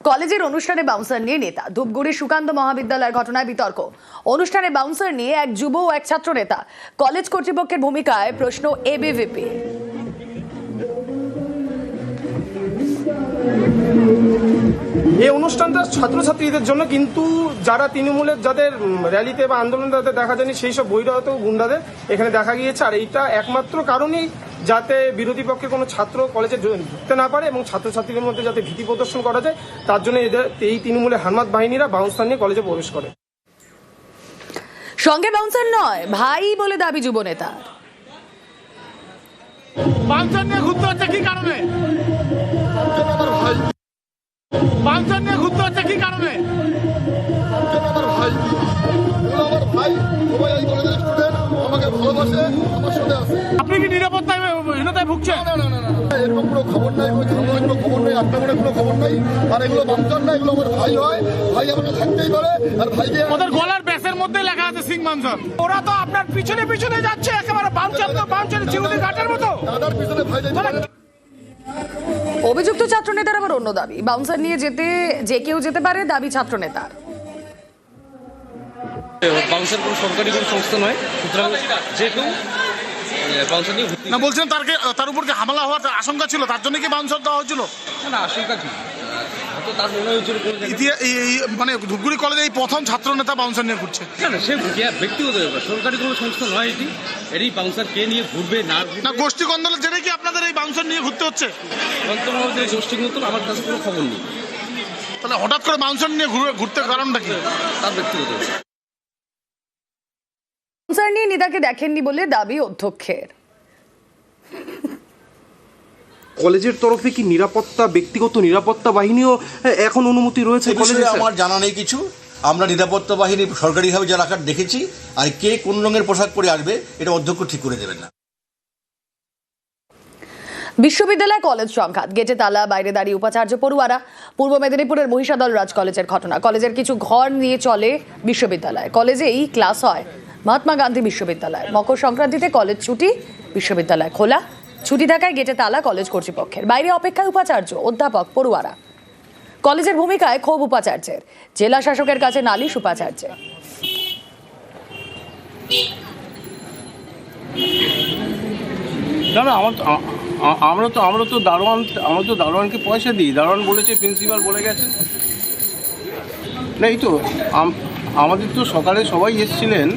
কলেজের অনুষ্ঠানে বাউন্সার নিয়ে নেতা। ধূপগুড়ি সুকান্ত মহাবিদ্যালয়ের ঘটনায় বিতর্ক। অনুষ্ঠানে বাউন্সার নিয়ে এক যুব ও এক ছাত্র নেতা। কলেজ কর্তৃপক্ষের ভূমিকায় প্রশ্ন এবিভিপি এই অনুষ্ঠানটা ছাত্রছাত্রীদের জন্য কিন্তু যারা তৃণমূলের, যাদের র্যালিতে বা আন্দোলনে তাদের দেখা যায়নি, সেই সব বহিরাগত গুন্ডাদের এখানে দেখা গিয়েছে। আর এইটা একমাত্র কারণেই যাতে বিরোধী পক্ষে কোনো ছাত্র কলেজে ঢুকতে না পারে এবং ছাত্রছাত্রীদের মধ্যে যাতে ভীতি প্রদর্শন করা যায় তার জন্য এদের এই তৃণমূলের হানমাত বাহিনীরা বাউন্সার নিয়ে কলেজে প্রবেশ করে। সঙ্গে বাউন্সার নয় ভাই বলে দাবি যুব নেতা। বাঞ্চন নিয়ে ঘুরতে হচ্ছে কি কারণে? বাঞ্চন নিয়ে ঘুরতে হচ্ছে কি কারণে? আমার ভাই আমার ভাই সবাই এই কলেজের স্টুডেন্ট আমাকে ভালোবাসে আমার সাথে আছে আপনি কি নিরাপত্তায় হীনতায় ভুগছেন না না না না না, এরকম কোনো খবর নাই কোনো ঝামেলা কোনো খবর নেই আক্রমণের কোনো খবর নাই আর এগুলো বাঞ্চন না এগুলো আমার ভাই হয় ভাই আমাকে থাকতেই পারে আর ভাইকে ওদের গলার ব্যাসের মধ্যে লেখা আছে সিং মানসন ওরা তো আপনার পিছনে পিছনে যাচ্ছে একেবারে বাঞ্চন তো ঘাটের মতো। দাদার পিছনে ভাই না। অভিযুক্ত ছাত্র নেতার আবার অন্য দাবি। বাউন্সার নিয়ে যেতে যে কেউ যেতে পারে দাবি ছাত্র নেতার বাউন্সার কোনো সরকারি কোনো সংস্থা নয় সুতরাং যে কেউ বাউন্সার নিয়ে না বলছেন তার তার উপর কি হামলা হওয়ার আশঙ্কা ছিল? তার জন্য কি বাউন্সার দেওয়া হয়েছিল? না, আশঙ্কা কি মনে মানে ধূপগুড়ি কলেজে এই প্রথম ছাত্র নেতা বাউন্সার নিয়ে ঘুরছে। না সে ব্যক্তিগত ব্যাপার। সরকারি কোনো সংস্থা নয় এটি। এটি বাউন্সার কে নিয়ে ঘুরবে না না গোষ্ঠী কন্দলের জেনে কি আপনাদের এই বাউন্সার নিয়ে ঘুরতে হচ্ছে? গোষ্ঠী মতো আমার কাছে কোনো খবর নেই। তাহলে হঠাৎ করে বাউন্সার নিয়ে ঘুরে- ঘুরতে কারণটা কি? তার ব্যক্তিগত বাউন্সার নিয়ে নেতাকে দেখেননি বলে দাবি অধ্যক্ষের। কলেজের তরফে কি নিরাপত্তা ব্যক্তিগত নিরাপত্তা বাহিনীও এখন অনুমতি রয়েছে কলেজে আমার জানা নেই কিছু। আমরা নিরাপত্তা বাহিনী সরকারিভাবে যা রাখার দেখেছি আর কে কোন রঙের পোশাক পরে আসবে এটা অধ্যক্ষ ঠিক করে দেবেন না। বিশ্ববিদ্যালয় কলেজ সংঘাত গেটে তালা বাইরে দাঁড়িয়ে উপাচার্য পড়ুয়ারা পূর্ব মেদিনীপুরের মহিষাদল রাজ কলেজের ঘটনা। কলেজের কিছু ঘর নিয়ে চলে বিশ্ববিদ্যালয়। কলেজেই ক্লাস হয় মহাত্মা গান্ধী বিশ্ববিদ্যালয়। মকর সংক্রান্তিতে কলেজ ছুটি, বিশ্ববিদ্যালয় খোলা। ছুটি থাকায় গেটে তালা কলেজ কর্তৃপক্ষের। বাইরে অপেক্ষায় উপাচার্য, অধ্যাপক পড়ুয়ারা। কলেজের ভূমিকায় ক্ষোভ উপাচার্যের। জেলা শাসকের কাছে নালিশ উপাচার্যের। না না, আমার আমরা তো আমরা তো দারোয়ান, আমরা তো দারোয়ানকে পয়সা দিই। দারোয়ান বলেছে, প্রিন্সিপাল বলে গেছে। না, এই তো আমাদের তো সকালে সবাই এসেছিলেন।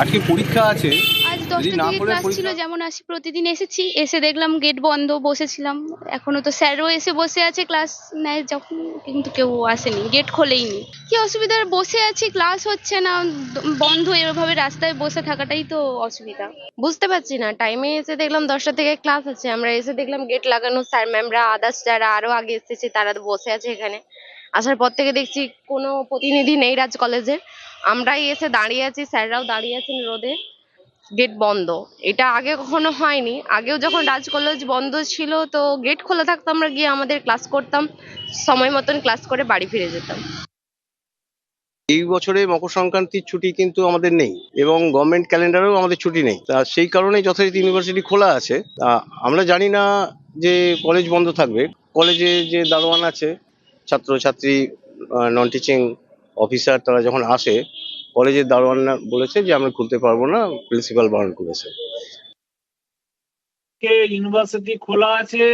আজকে পরীক্ষা আছে। আজ দশটা থেকে ক্লাস ছিল যেমন আসি প্রতিদিন এসেছি এসে দেখলাম গেট বন্ধ বসেছিলাম। এখনও তো স্যারও এসে বসে আছে ক্লাস নেয় যখন কিন্তু কেউ আসেনি গেট খোলেইনি। কি অসুবিধা বসে আছি ক্লাস হচ্ছে না বন্ধ এভাবে রাস্তায় বসে থাকাটাই তো অসুবিধা। বুঝতে পারছি না টাইমে এসে দেখলাম দশটা থেকে ক্লাস আছে আমরা এসে দেখলাম গেট লাগানো স্যার ম্যামরা আদার্স যারা আরও আগে এসেছে তারা তো বসে আছে এখানে। আসার পর থেকে দেখছি কোনো প্রতিনিধি নেই রাজ কলেজের আমরাই এসে দাঁড়িয়ে আছি, স্যাররাও দাঁড়িয়ে আছেন রোদে। গেট বন্ধ। এটা আগে কখনো হয়নি। আগেও যখন রাজ কলেজ বন্ধ ছিল, তো গেট খোলা থাকতো, আমরা গিয়ে আমাদের ক্লাস করতাম। সময় মতন ক্লাস করে বাড়ি ফিরে যেতাম। এই বছরে মকর সংক্রান্তির ছুটি কিন্তু আমাদের নেই এবং গভর্নমেন্ট ক্যালেন্ডারেও আমাদের ছুটি নেই। তা সেই কারণে যথারীতি ইউনিভার্সিটি খোলা আছে। আমরা জানি না যে কলেজ বন্ধ থাকবে। কলেজে যে দারোয়ান আছে ছাত্রছাত্রী নন টিচিং অফিসার তারা যখন আসে কলেজের দারোয়ান বলেছে যে, আমরা খুলতে পারব না প্রিন্সিপাল বারণ করেছে। ইউনিভার্সিটি খোলা আছে?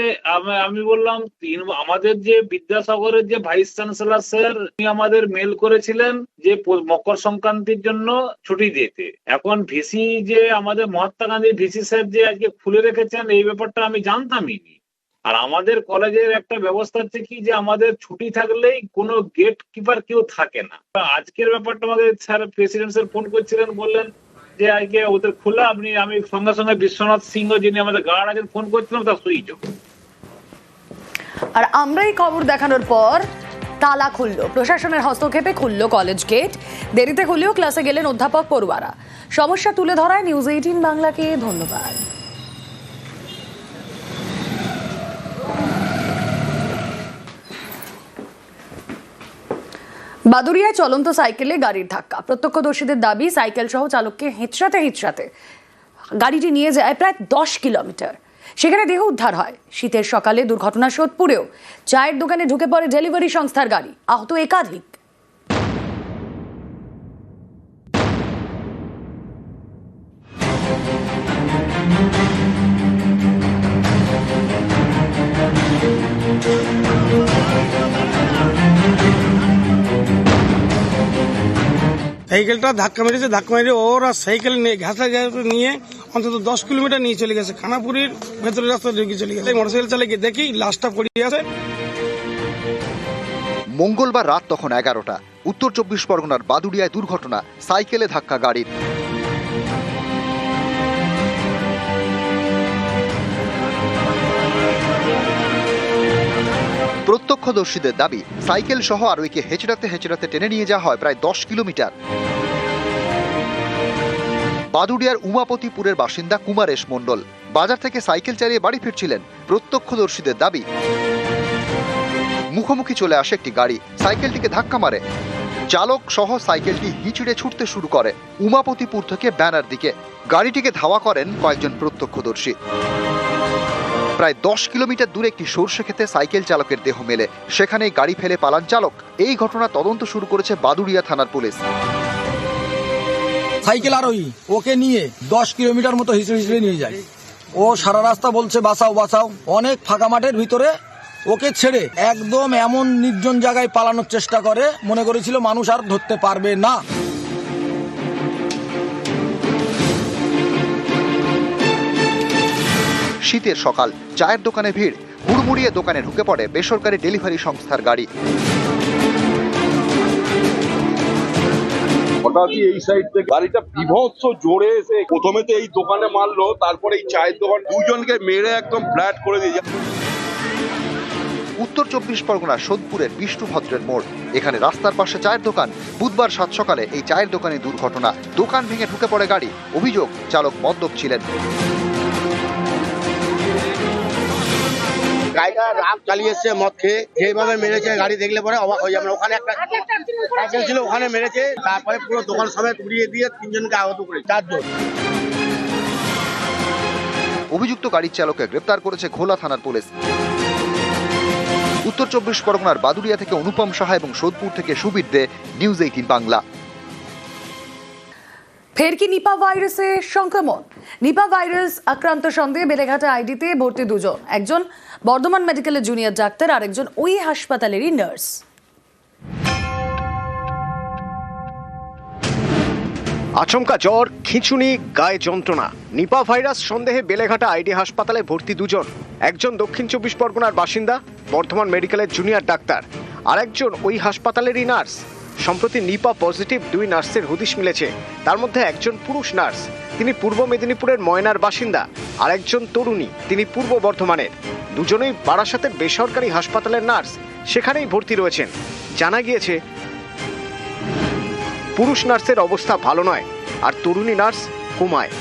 আমি বললাম আমাদের যে বিদ্যাসাগরের যে ভাইস চ্যান্সেলর স্যার আমাদের মেল করেছিলেন যে মকর সংক্রান্তির জন্য ছুটি দিতে। এখন ভিসি যে, আমাদের মহাত্মা গান্ধী ভিসি স্যার যে আজকে খুলে রেখেছেন, এই ব্যাপারটা আমি জানতামই নি। আর আমাদের কলেজের একটা ব্যবস্থা হচ্ছে কি যে আমাদের ছুটি থাকলেই কোনো গেট কিপার কেউ থাকে না। আজকের ব্যাপারটা আমাদের স্যার প্রেসিডেন্ট স্যার ফোন করছিলেন, বললেন যে আজকে ওদের খোলা, আপনি, আমি সঙ্গে সঙ্গে বিশ্বনাথ সিংহ যিনি আমাদের গার্ড আছেন ফোন করছিলাম, তার সুইচ আর আমরা এই খবর দেখানোর পর তালা খুললো, প্রশাসনের হস্তক্ষেপে খুললো কলেজ গেট দেরিতে খুললেও ক্লাসে গেলেন অধ্যাপক পড়ুয়ারা। সমস্যা তুলে ধরায় নিউজ এইটিন বাংলাকে ধন্যবাদ। বাদুরিয়ায় চলন্ত সাইকেলে গাড়ির ধাক্কা। প্রত্যক্ষদর্শীদের দাবি, সাইকেল সহ চালককে হেঁচড়াতে হেঁচড়াতে গাড়িটি নিয়ে যায় প্রায় দশ কিলোমিটার। সেখানে দেহ উদ্ধার হয়। শীতের সকালে দুর্ঘটনা সোদপুরেও চায়ের দোকানে ঢুকে পড়ে ডেলিভারি সংস্থার গাড়ি। আহত একাধিক। সাইকেলটা ধাক্কা মেরেছে, ধাক্কা মেরে ওরা সাইকেল নিয়ে ঘাসা নিয়ে অন্তত দশ কিলোমিটার নিয়ে চলে গেছে। খানাপুরির ভেতরের রাস্তা ঢুকে চলে গেছে। মোটরসাইকেল চালিয়ে গিয়ে দেখি লাশটা পড়িয়ে আছে। মঙ্গলবার রাত তখন এগারোটা। উত্তর চব্বিশ পরগনার বাদুড়িয়ায় দুর্ঘটনা, সাইকেলে ধাক্কা গাড়ির। প্রত্যক্ষদর্শীদের দাবি, সাইকেল সহ আরোহীকে হেঁচড়াতে হেঁচড়াতে টেনে নিয়ে যাওয়া হয় প্রায় দশ কিলোমিটার। বাদুড়িয়ার উমাপতিপুরের বাসিন্দা কুমারেশ মণ্ডল বাজার থেকে সাইকেল চালিয়ে বাড়ি ফিরছিলেন প্রত্যক্ষদর্শীদের দাবি। মুখোমুখি চলে আসে একটি গাড়ি, সাইকেলটিকে ধাক্কা মারে। চালক সহ সাইকেলটি হিঁচড়ে ছুটতে শুরু করে উমাপতিপুর থেকে ব্যানার দিকে। গাড়িটিকে ধাওয়া করেন কয়েকজন প্রত্যক্ষদর্শী। প্রায় দশ কিলোমিটার দূরে একটি সর্ষে খেতে সাইকেল চালকের দেহ মেলে। সেখানেই গাড়ি ফেলে পালান চালক। এই ঘটনা তদন্ত শুরু করেছে বাদুড়িয়া থানার পুলিশ। সাইকেল আরোহী ওকে নিয়ে দশ কিলোমিটার মতো হিসেবে হিসেবে নিয়ে যায়। ও সারা রাস্তা বলছে, বাঁচাও বাঁচাও। অনেক ফাঁকা মাঠের ভিতরে ওকে ছেড়ে একদম এমন নির্জন জায়গায় পালানোর চেষ্টা করে। মনে করেছিল, মানুষ আর ধরতে পারবে না। শীতের সকাল। চায়ের দোকানে ভিড়। হুড়মুড়িয়ে দোকানে ঢুকে পড়ে বেসরকারি ডেলিভারি সংস্থার গাড়ি। হঠাৎই এই সাইড থেকে গাড়িটা বিভৎস জোরে এসে প্রথমে তো এই দোকানে মারলো তারপরে এই চায়ের দোকান দুজনকে মেরে একদম ফ্ল্যাট করে দিয়ে উত্তর চব্বিশ পরগনার সোদপুরের বিষ্ণু ভদ্রের মোড়। এখানে রাস্তার পাশে চায়ের দোকান। বুধবার সাত সকালে এই চায়ের দোকানে দুর্ঘটনা। দোকান ভেঙে ঢুকে পড়ে গাড়ি। অভিযোগ চালক মদ্যপ ছিলেন। গাড়িটা রাত চালিয়ে এসছে, মদ খেয়ে। যেভাবে মেরেছে, গাড়ি দেখলে পরে অবাক হয়ে যাবে ওখানে একটা সাইকেল ছিল, ওখানে মেরেছে। তারপরে পুরো দোকান সবাই উড়িয়ে দিয়ে তিনজনকে আহত করে চারজন। অভিযুক্ত গাড়ির চালককে গ্রেপ্তার করেছে ঘোলা থানার পুলিশ। উত্তর চব্বিশ পরগনার বাদুড়িয়া থেকে অনুপম সাহা এবং সোদপুর থেকে সুবীর দে, নিউজ এইটিন বাংলা। ফের কি নিপা ভাইরাসের সংক্রমণ? নিপা ভাইরাস আক্রান্ত সন্দেহে বেলেঘাটা আইডিতে ভর্তি দুজন। একজন বর্ধমান মেডিকেলের জুনিয়র ডাক্তার আর একজন ওই হাসপাতালেরই নার্স। আচমকা জ্বর, খিঁচুনি, গায়ে যন্ত্রণা। নিপা ভাইরাস সন্দেহে বেলেঘাটা আইডি হাসপাতালে ভর্তি দুজন। একজন দক্ষিণ চব্বিশ পরগনার বাসিন্দা, বর্ধমান মেডিকেলের জুনিয়র ডাক্তার আর একজন ওই হাসপাতালেরই নার্স। সম্প্রতি নিপা পজিটিভ দুই নার্সের হুদিশ মিলেছে। তার মধ্যে একজন পুরুষ নার্স, তিনি পূর্ব মেদিনীপুরের ময়নার বাসিন্দা, আর একজন তরুণী, তিনি পূর্ব বর্ধমানের। দুজনেই বারাসাতের বেসরকারি হাসপাতালের নার্স, সেখানেই ভর্তি রয়েছেন। জানা গিয়েছে, পুরুষ নার্সের অবস্থা ভালো নয়, আর তরুণী নার্স কোমায়।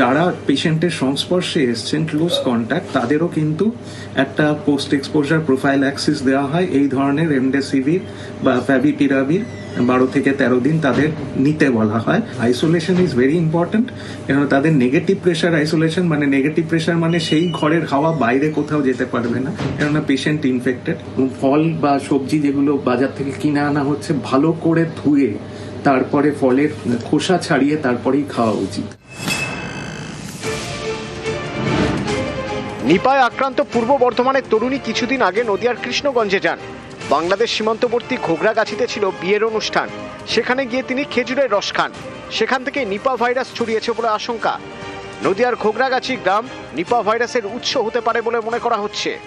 যারা পেশেন্টের সংস্পর্শে এসছেন ক্লোজ কন্ট্যাক্ট তাদেরও কিন্তু একটা পোস্ট এক্সপোজার প্রোফাইল অ্যাক্সিস দেওয়া হয়। এই ধরনের রেমডেসিভির বা ফ্যাভিপিরাভির বারো থেকে তেরো দিন তাদের নিতে বলা হয়। আইসোলেশন ইজ ভেরি ইম্পর্টেন্ট কেননা তাদের নেগেটিভ প্রেশার আইসোলেশন মানে নেগেটিভ প্রেশার মানে সেই ঘরের হাওয়া বাইরে কোথাও যেতে পারবে না। কেননা পেশেন্ট ইনফেক্টেড ফল বা সবজি যেগুলো বাজার থেকে কিনে আনা হচ্ছে, ভালো করে ধুয়ে তারপরে ফলের খোসা ছাড়িয়ে তারপরেই খাওয়া উচিত। নিপায় আক্রান্ত পূর্ব বর্ধমানের তরুণী কিছুদিন আগে নদিয়ার কৃষ্ণগঞ্জে যান। বাংলাদেশ সীমান্তবর্তী ঘোগরাগাছিতে ছিল বিয়ের অনুষ্ঠান। সেখানে গিয়ে তিনি খেজুরের রস খান। সেখান থেকে নিপা ভাইরাস ছড়িয়েছে বলে আশঙ্কা। নদিয়ার ঘোগরাগাছি গ্রাম নিপা ভাইরাসের উৎস হতে পারে বলে মনে করা হচ্ছে।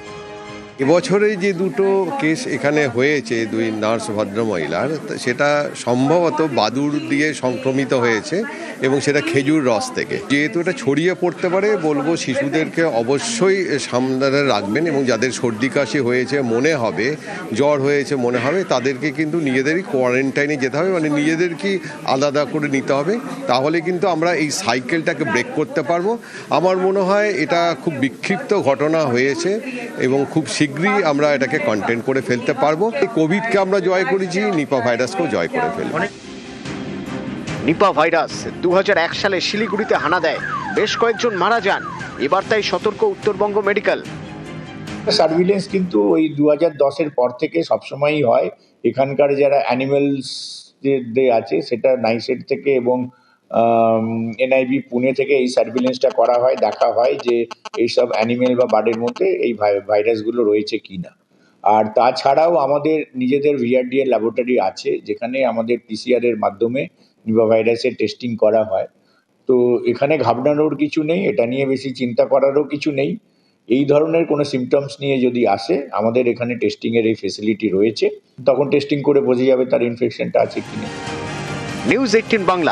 এবছরে যে দুটো কেস এখানে হয়েছে, দুই নার্স ভদ্রমহিলার সেটা সম্ভবত বাদুর দিয়ে সংক্রমিত হয়েছে এবং সেটা খেজুর রস থেকে। যেহেতু এটা ছড়িয়ে পড়তে পারে, বলব শিশুদেরকে অবশ্যই সামনে রাখবেন এবং যাদের সর্দি কাশি হয়েছে, মনে হবে, জ্বর হয়েছে, মনে হবে, তাদেরকে কিন্তু নিজেদেরই কোয়ারেন্টাইনে যেতে হবে মানে নিজেদেরকেই আলাদা করে নিতে হবে, তাহলে কিন্তু আমরা এই সাইকেলটাকে ব্রেক করতে পারব। আমার মনে হয় এটা খুব বিক্ষিপ্ত ঘটনা হয়েছে এবং খুব শীঘ্রই আমরা এটাকে কন্টেন্ট করে ফেলতে পারব। এই কোভিডকে আমরা জয় করেছি নিপা ভাইরাসকেও জয় করে ফেলব। নিপা ভাইরাস দু হাজার এক সালে শিলিগুড়িতে হানা দেয়। বেশ কয়েকজন মারা যান। এবার তাই সতর্ক উত্তরবঙ্গ মেডিকেল। সার্ভিলেন্স কিন্তু ওই দু হাজার দশের পর থেকে সবসময়ই হয়। এখানকার যারা অ্যানিমেলস যে আছে সেটা নাইসেট থেকে এবং এনআইবি পুনে থেকে এই সার্ভিলেন্সটা করা হয়, দেখা হয় যে এইসব অ্যানিমেল বা বার্ডের মধ্যে এই ভাই- ভাইরাসগুলো রয়েছে কিনা। আর তাছাড়াও আমাদের নিজেদের ভিআরডিএ ল্যাবরেটরি আছে, যেখানে আমাদের পিসিআর এর মাধ্যমে নিপা ভাইরাসের টেস্টিং করা হয়। তো এখানে ঘাবড়ানোর কিছু নেই, এটা নিয়ে বেশি চিন্তা করারও কিছু নেই। এই ধরনের কোনো সিমটমস নিয়ে যদি আসে, আমাদের এখানে টেস্টিংয়ের এই ফেসিলিটি রয়েছে, তখন টেস্টিং করে বোঝা যাবে তার ইনফেকশনটা আছে কি কিনা। News eighteen Bangla